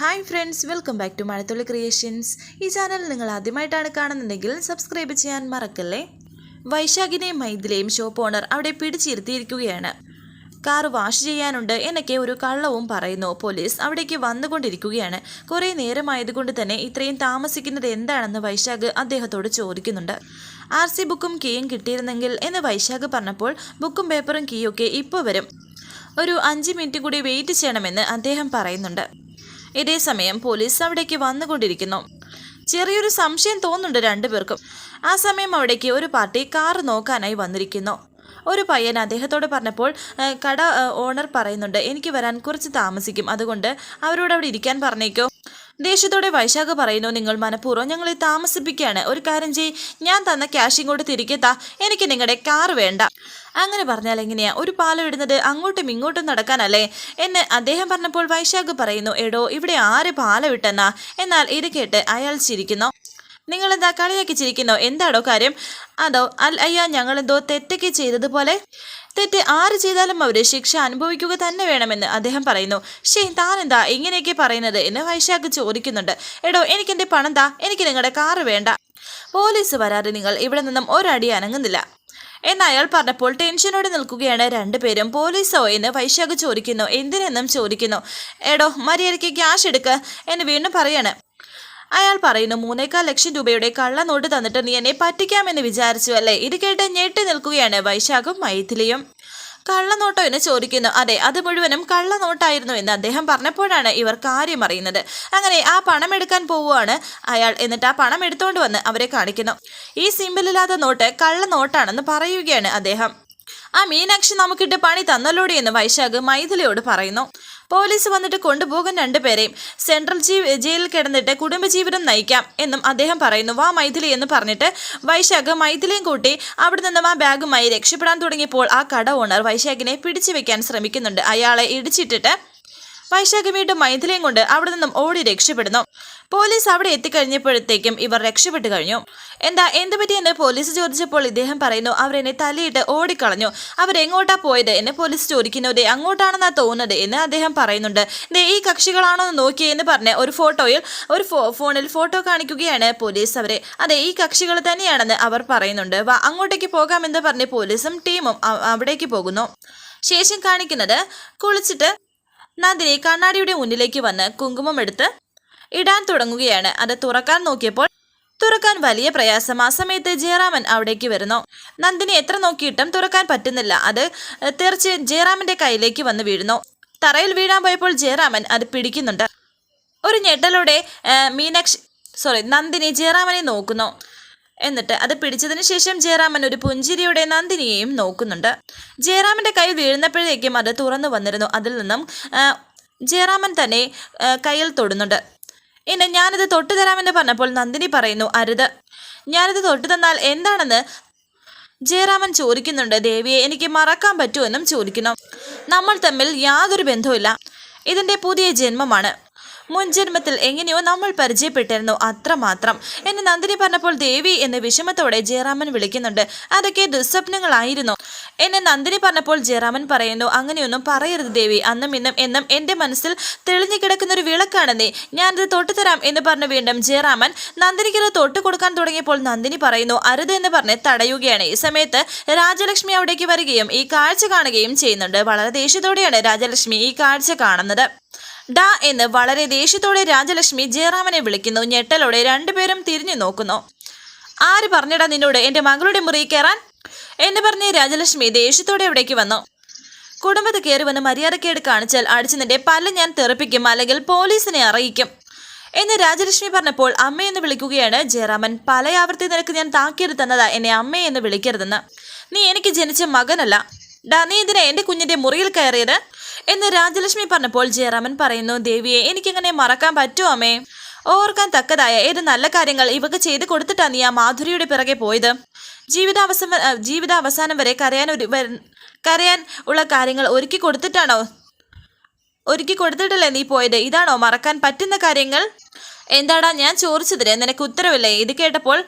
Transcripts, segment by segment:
Hi friends welcome back to Mazhathulli creations ഈ channel നിങ്ങൾ ആദ്യമായിട്ടാണ് കാണുന്നുണ്ടെങ്കിൽ സബ്സ്ക്രൈബ് ചെയ്യാൻ മറക്കല്ലേ? വൈശാഖിനെയും മൈഥിലെയും ഷോപ്പ് ഓണർ അവിടെ പിടിച്ചിരുത്തിയിരിക്കുകയാണ്. കാർ വാഷ് ചെയ്യാനുണ്ട് എന്നൊക്കെ ഒരു കള്ളവും പറയുന്നു. പോലീസ് അവിടേക്ക് വന്നുകൊണ്ടിരിക്കുകയാണ്. കുറേ നേരമായതുകൊണ്ട് തന്നെ ഇത്രയും താമസിക്കുന്നത് എന്താണെന്ന് വൈശാഖ് അദ്ദേഹത്തോട് ചോദിക്കുന്നുണ്ട്. ആർ സി ബുക്കും കീയും കിട്ടിയിരുന്നെങ്കിൽ എന്ന് വൈശാഖ് പറഞ്ഞപ്പോൾ ബുക്കും പേപ്പറും കീയൊക്കെ ഇപ്പോൾ വരും. ഒരു അഞ്ച് മിനിറ്റ് കൂടി വെയിറ്റ് ചെയ്യണമെന്ന് അദ്ദേഹം പറയുന്നുണ്ട്. ഇതേ സമയം പോലീസ് അവിടേക്ക് വന്നുകൊണ്ടിരിക്കുന്നു. ചെറിയൊരു സംശയം തോന്നുന്നുണ്ട് രണ്ടുപേർക്കും. ആ സമയം അവിടേക്ക് ഒരു പാർട്ടി കാർ നോക്കാനായി വന്നിരിക്കുന്നു. ഒരു പയ്യൻ അദ്ദേഹത്തോട് പറഞ്ഞപ്പോൾ കട ഓണർ പറയുന്നുണ്ട് എനിക്ക് വരാൻ കുറച്ച് താമസിക്കും. അതുകൊണ്ട് അവരോട് അവിടെ ഇരിക്കാൻ പറഞ്ഞേക്കോ. ദേഷ്യത്തോടെ വൈശാഖ പറയുന്നു നിങ്ങൾ മനഃപൂർവം ഞങ്ങളെ താമസിപ്പിക്കുകയാണ്. ഒരു കാര്യം ചെയ് ഞാൻ തന്ന ക്യാഷ് ഇങ്ങോട്ട് തിരികെ താ. എനിക്ക് നിങ്ങളുടെ കാർ വേണ്ട. അങ്ങനെ പറഞ്ഞാൽ എങ്ങനെയാ? ഒരു പാലം ഇടുന്നത് അങ്ങോട്ടും ഇങ്ങോട്ടും നടക്കാനല്ലേ? എന്ന് അദ്ദേഹം പറഞ്ഞപ്പോൾ വൈശാഖ് പറയുന്നു എടോ ഇവിടെ ആര് പാലം ഇട്ടെന്നാ? എന്നാൽ ഇത് കേട്ട് അയാൾ ചിരിക്കുന്നു. നിങ്ങളെന്താ കളിയാക്കി ചിരിക്കുന്നോ? എന്താണോ കാര്യം? അതോ അൽ അയ്യ ഞങ്ങളെന്തോ തെറ്റൊക്കെ ചെയ്തതുപോലെ? തെറ്റ് ആര് ചെയ്താലും അവർ ശിക്ഷ അനുഭവിക്കുക തന്നെ വേണമെന്ന് അദ്ദേഹം പറയുന്നു. ഷേ താൻ എന്താ ഇങ്ങനെയൊക്കെ പറയുന്നത് എന്ന് വൈശാഖ് ചോദിക്കുന്നുണ്ട്. എടോ എനിക്കെന്റെ പണം താ എനിക്ക് നിങ്ങളുടെ കാറ് വേണ്ട. പോലീസ് വരാതെ നിങ്ങൾ ഇവിടെ നിന്നും ഒരടി അനങ്ങുന്നില്ല. എന്ന് അയാൾ പറഞ്ഞപ്പോൾ ടെൻഷനോടെ നിൽക്കുകയാണ് രണ്ടുപേരും. പോലീസോ എന്ന് വൈശാഖ് ചോദിക്കുന്നു. എന്തിനെന്നും ചോദിക്കുന്നു. എടോ മര്യാദയ്ക്ക് ക്യാഷ് എടുക്ക് എന്ന് വീണ്ടും പറയാണ്. അയാൾ പറയുന്നു മൂന്നേക്കാൽ ലക്ഷം രൂപയുടെ കള്ളനോട്ട് തന്നിട്ട് നീ എന്നെ പറ്റിക്കാമെന്ന് വിചാരിച്ചു അല്ലേ? ഇത് കേട്ട് ഞെട്ടി നിൽക്കുകയാണ് വൈശാഖും മൈഥിലിയും. കള്ളനോട്ടോ എന്ന് ചോദിക്കുന്നു. അതെ അത് മുഴുവനും കള്ളനോട്ടായിരുന്നു എന്ന് അദ്ദേഹം പറഞ്ഞപ്പോഴാണ് ഇവർ കാര്യം അറിയുന്നത്. അങ്ങനെ ആ പണം എടുക്കാൻ പോവുകയാണ് അയാൾ. എന്നിട്ട് ആ പണം എടുത്തുകൊണ്ട് വന്ന് അവരെ കാണിക്കുന്നു. ഈ സിമ്പിളില്ലാത്ത നോട്ട് കള്ളനോട്ടാണെന്ന് പറയുകയാണ് അദ്ദേഹം. ആ മീനാക്ഷി നമുക്കിട്ട് പണി തന്നല്ലോടി എന്ന് വൈശാഖ് മൈഥിലിയോട് പറയുന്നു. പോലീസ് വന്നിട്ട് കൊണ്ടുപോകും രണ്ടുപേരെയും. സെൻട്രൽ ജയിലിൽ കിടന്നിട്ട് കുടുംബജീവിതം നയിക്കാം എന്നും അദ്ദേഹം പറയുന്നു. വാ മൈഥിലി എന്ന് പറഞ്ഞിട്ട് വൈശാഖ് മൈഥിലിയും കൂട്ടി അവിടെ നിന്നും ആ ബാഗുമായി രക്ഷപ്പെടാൻ തുടങ്ങിയപ്പോൾ ആ കട ഓണർ വൈശാഖിനെ പിടിച്ചു വെക്കാൻ ശ്രമിക്കുന്നുണ്ട്. അയാളെ ഇടിച്ചിട്ടിട്ട് വൈശാഖ് വീണ്ടും മൈഥിലിയും കൊണ്ട് അവിടെ നിന്നും ഓടി രക്ഷപ്പെടുന്നു. പോലീസ് അവിടെ എത്തിക്കഴിഞ്ഞപ്പോഴത്തേക്കും ഇവർ രക്ഷപ്പെട്ടു കഴിഞ്ഞു. എന്താ എന്ത് പറ്റിയെന്ന് പോലീസ് ചോദിച്ചപ്പോൾ ഇദ്ദേഹം പറയുന്നു അവരെന്നെ തലയിട്ട് ഓടിക്കളഞ്ഞു. അവരെങ്ങോട്ടാ പോയത് എന്ന് പോലീസ് ചോദിക്കുന്നു. ദേ അങ്ങോട്ടാണെന്നാ തോന്നുന്നത് എന്ന് അദ്ദേഹം പറയുന്നുണ്ട്. ദേ ഈ കക്ഷികളാണോ എന്ന് നോക്കിയെന്ന് പറഞ്ഞ് ഒരു ഫോട്ടോയിൽ ഒരു ഫോണിൽ ഫോട്ടോ കാണിക്കുകയാണ് പോലീസ് അവരെ. അതെ ഈ കക്ഷികൾ തന്നെയാണെന്ന് അവർ പറയുന്നുണ്ട്. വാ അങ്ങോട്ടേക്ക് പോകാമെന്ന് പറഞ്ഞ് പോലീസും ടീമും അവിടേക്ക് പോകുന്നു. ശേഷം കാണിക്കുന്നത് കുളിച്ചിട്ട് നന്ദിനി കണ്ണാടിയുടെ മുന്നിലേക്ക് വന്ന് കുങ്കുമം എടുത്ത് ഇടാൻ തുടങ്ങുകയാണ്. അത് തുറക്കാൻ നോക്കിയപ്പോൾ തുറക്കാൻ വലിയ പ്രയാസം. ആ സമയത്ത് ജയറാമൻ അവിടേക്ക് വരുന്നു. നന്ദിനി എത്ര നോക്കിയിട്ടും തുറക്കാൻ പറ്റുന്നില്ല. അത് തീർച്ച ജയറാമന്റെ കയ്യിലേക്ക് വന്ന് വീഴുന്നു. തറയിൽ വീഴാൻ പോയപ്പോൾ ജയറാമൻ അത് പിടിക്കുന്നുണ്ട്. ഒരു ഞെട്ടലോടെ മീനാക്ഷി സോറി നന്ദിനി ജയറാമനെ നോക്കുന്നു. എന്നിട്ട് അത് പിടിച്ചതിന് ശേഷം ജയറാമൻ ഒരു പുഞ്ചിരിയുടെ നന്ദിനിയെയും നോക്കുന്നുണ്ട്. ജയറാമന്റെ കൈ വീഴുന്നപ്പോഴേക്കും അത് തുറന്നു വന്നിരുന്നു. അതിൽ നിന്നും ജയറാമൻ തന്നെ കയ്യിൽ തൊടുന്നുണ്ട്. ഇനി ഞാനിത് തൊട്ടു തരാമെന്ന് പറഞ്ഞപ്പോൾ നന്ദിനി പറയുന്നു അരുത്. ഞാനിത് തൊട്ടു തന്നാൽ എന്താണെന്ന് ജയറാമൻ ചോദിക്കുന്നുണ്ട്. ദേവിയെ എനിക്ക് മറക്കാൻ പറ്റുമെന്നും ചോദിക്കുന്നു. നമ്മൾ തമ്മിൽ യാതൊരു ബന്ധവുമില്ല. ഇതിന്റെ പുതിയ ജന്മമാണ്. മുൻ ജന്മത്തിൽ എങ്ങനെയോ നമ്മൾ പരിചയപ്പെട്ടിരുന്നു അത്രമാത്രം എന്ന് നന്ദിനി പറഞ്ഞപ്പോൾ ദേവി എന്ന് വിഷമത്തോടെ ജയറാമൻ വിളിക്കുന്നുണ്ട്. അതൊക്കെ ദുസ്വപ്നങ്ങളായിരുന്നു. എന്നെ നന്ദിനി പറഞ്ഞപ്പോൾ ജയറാമൻ പറയുന്നു അങ്ങനെയൊന്നും പറയരുത് ദേവി. അന്നും ഇന്നും എന്നും എന്റെ മനസ്സിൽ തെളിഞ്ഞു കിടക്കുന്ന ഒരു വിളക്കാണ് നീ. ഞാനത് തൊട്ടുതരാം എന്ന് പറഞ്ഞു വീണ്ടും ജയറാമൻ നന്ദിനിക്ക് തൊട്ടു തൊട്ട് കൊടുക്കാൻ തുടങ്ങിയപ്പോൾ നന്ദിനി പറയുന്നു അരുത് എന്ന് പറഞ്ഞ് തടയുകയാണ്. ഈ സമയത്ത് രാജലക്ഷ്മി അവിടേക്ക് വരികയും ഈ കാഴ്ച കാണുകയും ചെയ്യുന്നുണ്ട്. വളരെ ദേഷ്യത്തോടെയാണ് രാജലക്ഷ്മി ഈ കാഴ്ച കാണുന്നത്. ഡാ എന്ന് വളരെ ദേഷ്യത്തോടെ രാജലക്ഷ്മി ജയറാമനെ വിളിക്കുന്നു. ഞെട്ടലോടെ രണ്ടുപേരും തിരിഞ്ഞു നോക്കുന്നു. ആര് പറഞ്ഞടാ നിന്നോട്? എന്റെ മകളുടെ മുറിയിൽ കയറാൻ എന്ന് പറഞ്ഞ് രാജലക്ഷ്മി ദേഷ്യത്തോടെ അവിടേക്ക് വന്നു. കുടുംബത്ത് കയറി വന്ന് മര്യാദക്കേട് കാണിച്ചാൽ അടിച്ചു നിന്റെ പല്ല് ഞാൻ തെറിപ്പിക്കും അല്ലെങ്കിൽ പോലീസിനെ അറിയിക്കും. എന്ന് രാജലക്ഷ്മി പറഞ്ഞപ്പോൾ അമ്മയെന്ന് വിളിക്കുകയാണ് ജയറാമൻ. പല ആവർത്തി നിനക്ക് ഞാൻ താക്കീത് തന്നതാ എന്നെ അമ്മയെന്ന് വിളിക്കരുതെന്ന്. നീ എനിക്ക് ജനിച്ച മകനല്ല. ഡാ നീ ഇതിനെ എന്റെ കുഞ്ഞിന്റെ മുറിയിൽ കയറിയത്? എന്ന് രാജലക്ഷ്മി പറഞ്ഞപ്പോൾ ജയറാമൻ പറയുന്നു ദേവിയെ എനിക്കിങ്ങനെ മറക്കാൻ പറ്റുമോ അമ്മേ? ഓർക്കാൻ തക്കതായ ഏത് നല്ല കാര്യങ്ങൾ ഇവക്ക് ചെയ്ത് കൊടുത്തിട്ടാണ് നീ ആ മാധുരിയുടെ പിറകെ പോയത്. ജീവിതാവസാനം ജീവിതാവസാനം വരെ കരയാൻ ഒരു കരയാൻ ഉള്ള കാര്യങ്ങൾ ഒരുക്കി കൊടുത്തിട്ടാണോ? ഒരുക്കി കൊടുത്തിട്ടല്ലേ നീ പോയത്? ഇതാണോ മറക്കാൻ പറ്റുന്ന കാര്യങ്ങൾ? എന്താടാ ഞാൻ ചോദിച്ചതിന് നിനക്ക് ഉത്തരവില്ലേ? ഇത് കേട്ടപ്പോൾ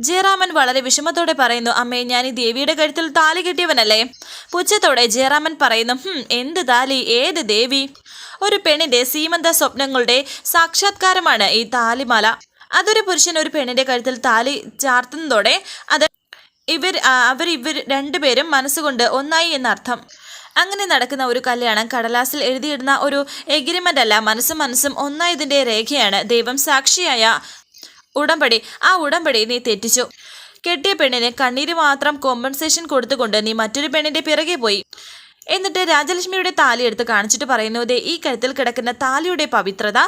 ജയറാമൻ വളരെ വിഷമത്തോടെ പറയുന്നു അമ്മേ ഞാൻ ഈ ദേവിയുടെ കഴുത്തിൽ താലി കെട്ടിയവനല്ലേ? പുച്ഛത്തോടെ ജയറാമൻ പറയുന്നു എന്ത് താലി ഏത് ദേവി? ഒരു പെണ്ണിന്റെ സീമന്ത സ്വപ്നങ്ങളുടെ സാക്ഷാത്കാരമാണ് ഈ താലിമാല. അതൊരു പുരുഷൻ ഒരു പെണ്ണിന്റെ കഴുത്തിൽ താലി ചാർത്തുന്നതോടെ അത് ഇവർ അവർ ഇവർ രണ്ടുപേരും മനസ്സുകൊണ്ട് ഒന്നായി എന്നർത്ഥം. അങ്ങനെ നടക്കുന്ന ഒരു കല്യാണം കടലാസിൽ എഴുതിയിടുന്ന ഒരു എഗ്രിമെന്റ് അല്ല മനസ്സും മനസ്സും ഒന്നായതിന്റെ രേഖയാണ് ദൈവം സാക്ഷിയായ ഉടമ്പടി. ആ ഉടമ്പടി നീ തെറ്റിച്ചു. കെട്ടിയ പെണ്ണിന് കണ്ണീര് മാത്രം കോമ്പൻസേഷൻ കൊടുത്തുകൊണ്ട് നീ മറ്റൊരു പെണ്ണിന്റെ പിറകെ പോയി. എന്നിട്ട് രാജലക്ഷ്മിയുടെ താലി എടുത്ത് കാണിച്ചിട്ട് പറയുന്നത് ഈ കഴുത്തിൽ കിടക്കുന്ന താലിയുടെ പവിത്രത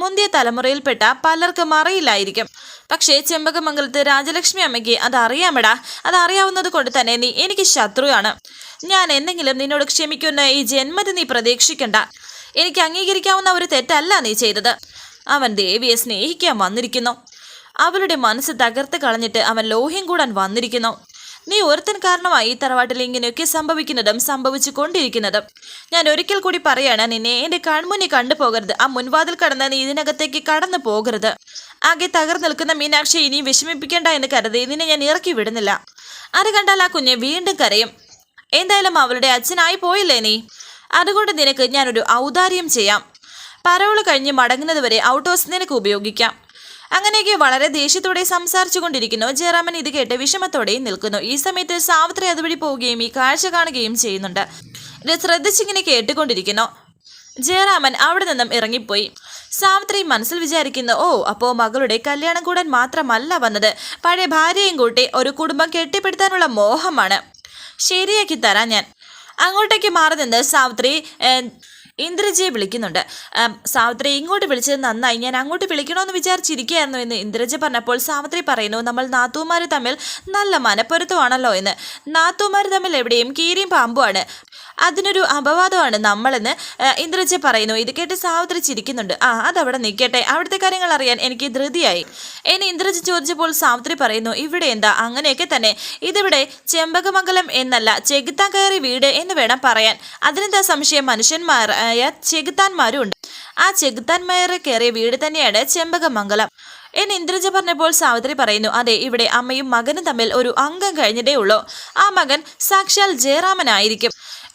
മുന്തിയ തലമുറയിൽപ്പെട്ട പലർക്കും അറിയില്ലായിരിക്കും. പക്ഷേ ചെമ്പകമംഗലത്ത് രാജലക്ഷ്മി അമ്മയ്ക്ക് അത് അറിയാമെടാ. അത് അറിയാവുന്നത് കൊണ്ട് തന്നെ നീ എനിക്ക് ശത്രുവാണ്. ഞാൻ എന്തെങ്കിലും നിന്നോട് ക്ഷമിക്കുന്ന ഈ ജന്മത്തിൽ നീ പ്രതീക്ഷിക്കണ്ട. എനിക്ക് അംഗീകരിക്കാവുന്ന ഒരു തെറ്റല്ല നീ ചെയ്തത്. അവൻ ദേവിയെ സ്നേഹിക്കാൻ വന്നിരിക്കുന്നു. അവളുടെ മനസ്സ് തകർത്ത് കളഞ്ഞിട്ട് അവൻ ലോഹ്യം കൂടാൻ വന്നിരിക്കുന്നു. നീ ഒരുത്തൻ കാരണമായി ഈ തറവാട്ടിൽ ഇങ്ങനെയൊക്കെ സംഭവിക്കുന്നതും സംഭവിച്ചു കൊണ്ടിരിക്കുന്നതും ഞാൻ ഒരിക്കൽ കൂടി പറയാണ് നിന്നെ എന്റെ കൺമുന്നിൽ കണ്ടുപോകരുത്. ആ മുൻവാതിൽ കടന്ന് നീ ഇതിനകത്തേക്ക് കടന്നു പോകരുത്. ആകെ തകർന്നു നിൽക്കുന്ന മീനാക്ഷി ഇനിയും വിഷമിപ്പിക്കേണ്ട എന്ന് കരുതി നിന്നെ ഞാൻ ഇറക്കി വിടുന്നില്ല. അത് കണ്ടാൽ ആ കുഞ്ഞ് വീണ്ടും കരയും. എന്തായാലും അവളുടെ അച്ഛനായി പോയില്ലേ നീ? അതുകൊണ്ട് നിനക്ക് ഞാനൊരു ഔദാര്യം ചെയ്യാം. പരോൾ കഴിഞ്ഞ് മടങ്ങുന്നതുവരെ ഔട്ട് ഹൗസ് നിനക്ക് ഉപയോഗിക്കാം. അങ്ങനെയൊക്കെ വളരെ ദേഷ്യത്തോടെ സംസാരിച്ചു കൊണ്ടിരിക്കുന്നു ജയറാമൻ ഇത് കേട്ട് വിഷമത്തോടെയും നിൽക്കുന്നു. ഈ സമയത്ത് സാവിത്രി അതുവഴി പോവുകയും ഈ കാഴ്ച കാണുകയും ചെയ്യുന്നുണ്ട്. ശ്രദ്ധിച്ചിങ്ങനെ കേട്ടുകൊണ്ടിരിക്കുന്നു. ജയറാമൻ അവിടെ നിന്നും ഇറങ്ങിപ്പോയി. സാവിത്രി മനസ്സിൽ വിചാരിക്കുന്നു ഓ അപ്പോ മകളുടെ കല്യാണം കൂടാൻ മാത്രമല്ല വന്നത്. പഴയ ഭാര്യയും കൂട്ടി ഒരു കുടുംബം കെട്ടിപ്പിടുത്താനുള്ള മോഹമാണ്. ശരിയാക്കി തരാം ഞാൻ. അങ്ങോട്ടേക്ക് മാറി നിന്ന് സാവിത്രി ഇന്ദ്രജിയെ വിളിക്കുന്നുണ്ട്. സാവിത്രി ഇങ്ങോട്ട് വിളിച്ചത് നന്നായി. ഞാൻ അങ്ങോട്ട് വിളിക്കണമെന്ന് വിചാരിച്ചിരിക്കുകയായിരുന്നു എന്ന് ഇന്ദ്രജ പറഞ്ഞപ്പോൾ സാവിത്രി പറയുന്നു നമ്മൾ നാത്തൂമാർ തമ്മിൽ നല്ല മനപ്പൊരുത്തമാണല്ലോ എന്ന്. നാത്തൂമാർ തമ്മിൽ എവിടെയും കീരിയും പാമ്പുമാണ് അതിനൊരു അപവാദമാണ് നമ്മളെന്ന് ഇന്ദ്രജ പറയുന്നു. ഇത് കേട്ട് സാവിത്രി ചിരിക്കുന്നുണ്ട്. ആ അതവിടെ നിൽക്കട്ടെ. അവിടുത്തെ കാര്യങ്ങൾ അറിയാൻ എനിക്ക് ധൃതിയായി. എന്നെ ഇന്ദ്രജ ചോദിച്ചപ്പോൾ സാവിത്രി പറയുന്നു ഇവിടെ എന്താ? അങ്ങനെയൊക്കെ തന്നെ. ഇതിവിടെ ചെമ്പകമംഗലം എന്നല്ല ചെകുത്താൻ കയറി വീട് എന്ന് വേണം പറയാൻ. അതിനെന്താ സംശയം? മനുഷ്യന്മാരായ ചെകുത്താന്മാരും ഉണ്ട് ആ ചെകുത്താന്മാരെ കയറിയ വീട് തന്നെയാണ് ചെമ്പകമംഗലം. എന്ന് ഇന്ദ്രജ പറഞ്ഞപ്പോൾ സാവിത്രി പറയുന്നു അതെ ഇവിടെ അമ്മയും മകനും തമ്മിൽ ഒരു അംഗം കഴിഞ്ഞതേ ഉള്ളൂ. ആ മകൻ സാക്ഷാൽ ജയറാമനായിരിക്കും.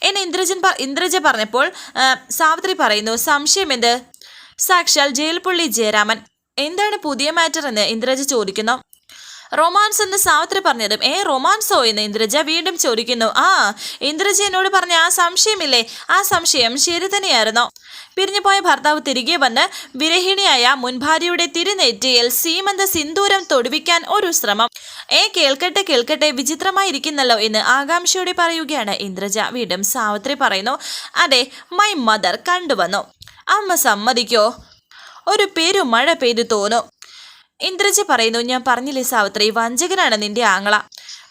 എന്ന് ഇന്ദ്രജൻ ഇന്ദ്രജ പറഞ്ഞപ്പോൾ സാവിത്രി പറയുന്നു സംശയം എന്ത്? സാക്ഷാൽ ജയിൽപ്പുള്ളി ജയരാമൻ. എന്താണ് പുതിയ മാറ്റർ എന്ന് ഇന്ദ്രജ ചോദിക്കുന്നു. റൊമാൻസ് എന്ന് സാവിത്രി പറഞ്ഞതും ഏ റൊമാൻസോ? എന്ന് ഇന്ദ്രജ വീണ്ടും ചോദിക്കുന്നു. ആ ഇന്ദ്രജ എന്നോട് പറഞ്ഞ ആ സംശയമില്ലേ? ആ സംശയം ശരി തന്നെയായിരുന്നു. പിരിഞ്ഞുപോയ ഭർത്താവ് തിരികെ വന്ന് വിരഹിണിയായ മുൻഭാര്യയുടെ തിരുനെറ്റിയിൽ സീമന്ത സിന്ദൂരം തൊടുവിക്കാൻ ഒരു ശ്രമം. ഏ കേൾക്കട്ടെ കേൾക്കട്ടെ വിചിത്രമായിരിക്കുന്നല്ലോ എന്ന് ആകാംക്ഷയോടെ പറയുകയാണ് ഇന്ദ്രജ. വീണ്ടും സാവിത്രി പറയുന്നു അതെ മൈ മദർ കണ്ടുവന്നു. അമ്മ സമ്മതിക്കോ? ഒരു പെരുമഴ പെയ്തു തോന്നു. ഇന്ദ്രജ പറയുന്നു ഞാൻ പറഞ്ഞില്ലേ സാവിത്രി വഞ്ചകനാണ് നിന്റെ ആങ്ങള.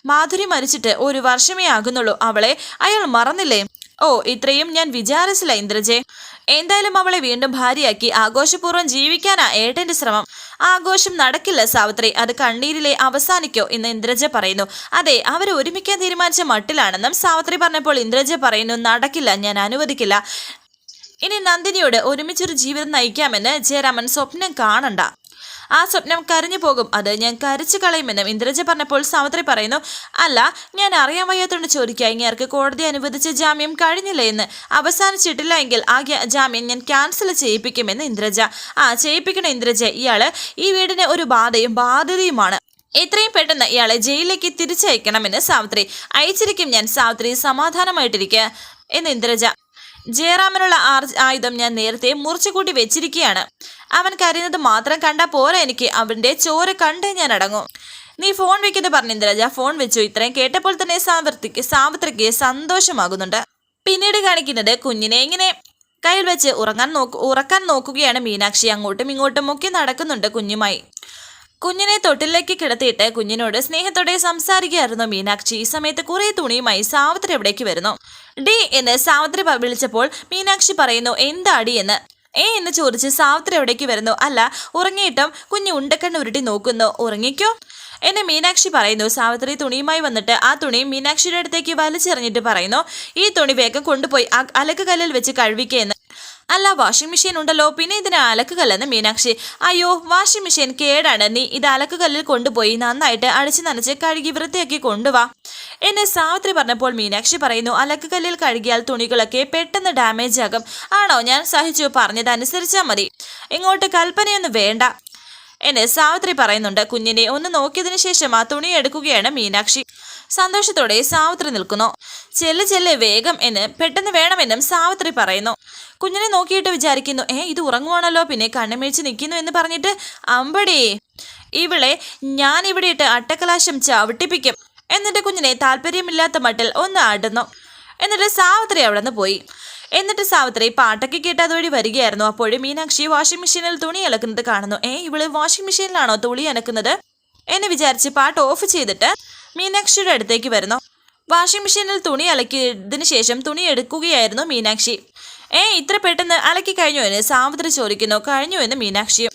മാധുരി മരിച്ചിട്ട് ഒരു വർഷമേ ആകുന്നുള്ളൂ. അവളെ അയാൾ മറന്നില്ലേ? ഓ ഇത്രയും ഞാൻ വിചാരിച്ചില്ല ഇന്ദ്രജെ. എന്തായാലും അവളെ വീണ്ടും ഭാര്യയാക്കി ആഘോഷപൂർവം ജീവിക്കാനാ ഏട്ടന്റെ ശ്രമം. ആഘോഷം നടക്കില്ല സാവിത്രി അത് കണ്ണീരിലെ അവസാനിക്കോ എന്ന് ഇന്ദ്രജ പറയുന്നു. അതെ അവർ ഒരുമിക്കാൻ തീരുമാനിച്ച മട്ടിലാണെന്നും സാവിത്രി പറഞ്ഞപ്പോൾ ഇന്ദ്രജ പറയുന്നു നടക്കില്ല ഞാൻ അനുവദിക്കില്ല. ഇനി നന്ദിനിയോട് ഒരുമിച്ചൊരു ജീവിതം നയിക്കാമെന്ന് ജയരാമൻ സ്വപ്നം കാണണ്ട. ആ സ്വപ്നം കരഞ്ഞു പോകും. അത് ഞാൻ കരച്ചു കളയുമെന്നും ഇന്ദ്രജ പറഞ്ഞപ്പോൾ സാവിത്രി പറയുന്നു അല്ല ഞാൻ അറിയാൻ വയ്യാത്തോണ്ട് ചോദിക്കുക ഇങ്ങേർക്ക് കോടതി അനുവദിച്ച ജാമ്യം കഴിഞ്ഞില്ല എന്ന്. അവസാനിച്ചിട്ടില്ല എങ്കിൽ ആ ജാമ്യം ഞാൻ ക്യാൻസൽ ചെയ്യിപ്പിക്കുമെന്ന് ഇന്ദ്രജ. ആ ചെയ്യിപ്പിക്കണം ഇന്ദ്രജ. ഇയാൾ ഈ വീടിന് ഒരു ബാധയും ബാധ്യതയുമാണ്. എത്രയും പെട്ടെന്ന് ഇയാളെ ജയിലിലേക്ക് തിരിച്ചയക്കണമെന്ന് സാവിത്രി. അയച്ചിരിക്കും ഞാൻ സാവിത്രി സമാധാനമായിട്ടിരിക്കുക എന്ന് ഇന്ദ്രജ ജയറാമനുള്ള ആയുധം ഞാൻ നേരത്തെ മുറിച്ചുകൂട്ടി വെച്ചിരിക്കുകയാണ്. അവൻ കരയുന്നത് മാത്രം കണ്ടാൽ പോരാ എനിക്ക്. അവന്റെ ചോര കണ്ടേ ഞാൻ അടങ്ങും. നീ ഫോൺ വെക്കുന്നത് പറഞ്ഞു ഇന്ദ്രജ ഫോൺ വെച്ചു. ഇത്രയും കേട്ടപ്പോൾ തന്നെ സാവിത്രിക്ക് സാവിത്രിക്ക് സന്തോഷമാകുന്നുണ്ട്. പിന്നീട് കാണിക്കുന്നത് കുഞ്ഞിനെ ഇങ്ങനെ കയ്യിൽ വെച്ച് ഉറങ്ങാൻ നോക്കു ഉറക്കാൻ നോക്കുകയാണ് മീനാക്ഷി. അങ്ങോട്ടും ഇങ്ങോട്ടും ഒക്കെ നടക്കുന്നുണ്ട് കുഞ്ഞുമായി. കുഞ്ഞിനെ തൊട്ടിലേക്ക് കിടത്തിയിട്ട് കുഞ്ഞിനോട് സ്നേഹത്തോടെ സംസാരിക്കുകയായിരുന്നു മീനാക്ഷി. ഈ സമയത്ത് കുറെ തുണിയുമായി സാവിത്രി എവിടേക്ക് വരുന്നു. ഡി എന്ന് സാവിത്രി വിളിച്ചപ്പോൾ മീനാക്ഷി പറയുന്നു എന്താടി എന്ന്? ഏ എന്ന് ചോദിച്ച് സാവിത്രി എവിടേക്ക് വരുന്നു. അല്ല ഉറങ്ങിയിട്ടും കുഞ്ഞ് ഉണ്ടക്കണ്ണ് ഉരുട്ടി നോക്കുന്നു. ഉറങ്ങിക്കോ? എന്നെ മീനാക്ഷി പറയുന്നു. സാവിത്രി തുണിയുമായി വന്നിട്ട് ആ തുണി മീനാക്ഷിയുടെ അടുത്തേക്ക് വലിച്ചെറിഞ്ഞിട്ട് പറയുന്നു ഈ തുണി വേഗം കൊണ്ടുപോയി അലക്കുകല്ലിൽ അലക്ക് കല്ലിൽ വെച്ച് കഴുകിക്കെന്ന് അല്ല വാഷിംഗ് മെഷീൻ ഉണ്ടല്ലോ. പിന്നെ ഇതിന് അലക്കുകല്ലെന്ന് മീനാക്ഷി. അയ്യോ വാഷിംഗ് മെഷീൻ കേടാണ്. നീ ഇത് അലക്കുകല്ലിൽ കൊണ്ടുപോയി നന്നായിട്ട് അടിച്ചു നനച്ച് കഴുകി വൃത്തിയാക്കി കൊണ്ടുവാ. എന്നെ സാവിത്രി പറഞ്ഞപ്പോൾ മീനാക്ഷി പറയുന്നു അലക്കുകല്ലിൽ കഴുകിയാൽ തുണികളൊക്കെ പെട്ടെന്ന് ഡാമേജ് ആകും. ആണോ? ഞാൻ സഹിച്ചു പറഞ്ഞതനുസരിച്ചാൽ മതി. ഇങ്ങോട്ട് കൽപ്പനയൊന്നും വേണ്ട. എന്നെ സാവിത്രി പറയുന്നുണ്ട്. കുഞ്ഞിനെ ഒന്ന് നോക്കിയതിനു ശേഷം ആ തുണി എടുക്കുകയാണ് മീനാക്ഷി. സന്തോഷത്തോടെ സാവിത്രി നിൽക്കുന്നു. ചെല്ല് ചെല്ല് വേഗം എന്ന് പെട്ടെന്ന് വേണമെന്നും സാവിത്രി പറയുന്നു. കുഞ്ഞിനെ നോക്കിയിട്ട് വിചാരിക്കുന്നു ഏ ഇത് ഉറങ്ങുവാണല്ലോ പിന്നെ കണ്ണുമേച്ച് നിൽക്കുന്നു എന്ന് പറഞ്ഞിട്ട് അമ്പടി ഇവളെ ഞാൻ ഇവിടെ ഇട്ട് അട്ടക്കലാശം ചവിട്ടിപ്പിക്കും എന്നിട്ട് കുഞ്ഞിനെ താല്പര്യമില്ലാത്ത മട്ടിൽ ഒന്ന് ആടുന്നു എന്നിട്ട് സാവിത്രി അവിടെ നിന്ന് പോയി. എന്നിട്ട് സാവിത്രി പാട്ടൊക്കെ കേട്ട് അതുവഴി വരികയായിരുന്നു. അപ്പോഴും മീനാക്ഷി വാഷിംഗ് മെഷീനിൽ തുണി അലക്കുന്നത് കാണുന്നു. ഏ ഇവൾ വാഷിംഗ് മെഷീനിലാണോ തുണി അലക്കുന്നത്? എന്ന് വിചാരിച്ച് പാട്ട് ഓഫ് ചെയ്തിട്ട് മീനാക്ഷിയുടെ അടുത്തേക്ക് വരുന്നു. വാഷിംഗ് മെഷീനിൽ തുണി അലക്കിയതിന് ശേഷം തുണി എടുക്കുകയായിരുന്നു മീനാക്ഷി. ഏ ഇത്ര പെട്ടെന്ന് അലക്കി കഴിഞ്ഞു എന്ന് സാവിത്രി ചോദിക്കുന്നു. കഴിഞ്ഞു എന്ന് മീനാക്ഷിയും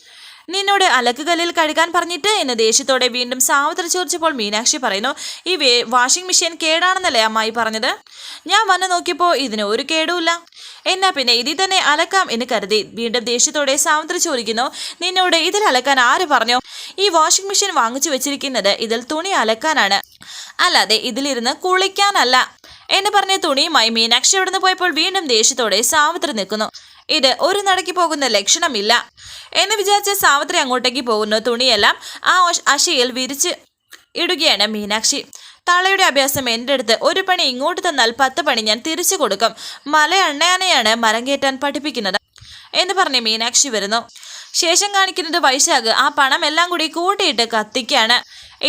നിന്നോട് അലക്കുകല്ലിൽ കഴുകാൻ പറഞ്ഞിട്ട് എന്ന് ദേഷ്യത്തോടെ വീണ്ടും സാവിത്രി ചോദിച്ചപ്പോൾ മീനാക്ഷി പറയുന്നു ഈ വാഷിംഗ് മെഷീൻ കേടാണെന്നല്ലേ അമ്മായി പറഞ്ഞത്? ഞാൻ വന്നു നോക്കിയപ്പോൾ ഇതിന് ഒരു കേടുമില്ല. എന്നാ പിന്നെ ഇതിൽ തന്നെ അലക്കാം എന്ന് കരുതി വീണ്ടും ദേഷ്യത്തോടെ സാവിത്രി ചോദിക്കുന്നു നിന്നോട് ഇതിൽ അലക്കാൻ ആര് പറഞ്ഞു? ഈ വാഷിംഗ് മെഷീൻ വാങ്ങിച്ചു വെച്ചിരിക്കുന്നത് ഇതിൽ തുണി അലക്കാനാണ്. അല്ലാതെ ഇതിലിരുന്ന് കുളിക്കാനല്ല. എന്ന് പറഞ്ഞ തുണിയുമായി മീനാക്ഷി അവിടുന്ന് പോയപ്പോൾ വീണ്ടും ദേഷ്യത്തോടെ സാവിത്രി നിൽക്കുന്നു. ഇത് ഒരു നടക്കി പോകുന്ന ലക്ഷണമില്ല എന്ന് വിചാരിച്ച സാവിത്രി അങ്ങോട്ടേക്ക് പോകുന്നു തുണിയെല്ലാം ആ അശയിൽ വിരിച്ച് ഇടുകയാണ് മീനാക്ഷി. തളയുടെ അഭ്യാസം എന്റെ അടുത്ത് ഒരു പണി ഇങ്ങോട്ട് തന്നാൽ പത്ത് പണി ഞാൻ തിരിച്ചു കൊടുക്കും. മല അണ്ണയാനെയാണ് മരം കയറ്റാൻ പഠിപ്പിക്കുന്നത് എന്ന് പറഞ്ഞ് മീനാക്ഷി വരുന്നു. ശേഷം കാണിക്കുന്നത് വൈശാഖ്. ആ പണം എല്ലാം കൂടി കൂട്ടിയിട്ട് കത്തിക്കാണ്.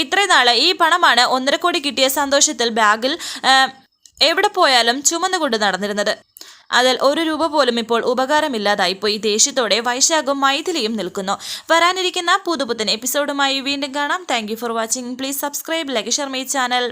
ഇത്രയും നാൾ ഈ പണമാണ് ഒന്നര കോടി കിട്ടിയ സന്തോഷത്തിൽ ബാഗിൽ എവിടെ പോയാലും ചുമന്നുകൊണ്ട് നടന്നിരുന്നത്. അതിൽ ഒരു രൂപ പോലും ഇപ്പോൾ ഉപകാരമില്ലാതായിപ്പോയി. ദേഷ്യത്തോടെ വൈശാഖും മൈഥിലിയും നിൽക്കുന്നു. വരാനിരിക്കുന്ന പുതുപുത്തൻ എപ്പിസോഡുമായി വീണ്ടും കാണാം. Thank for watching please subscribe like Sharmi channel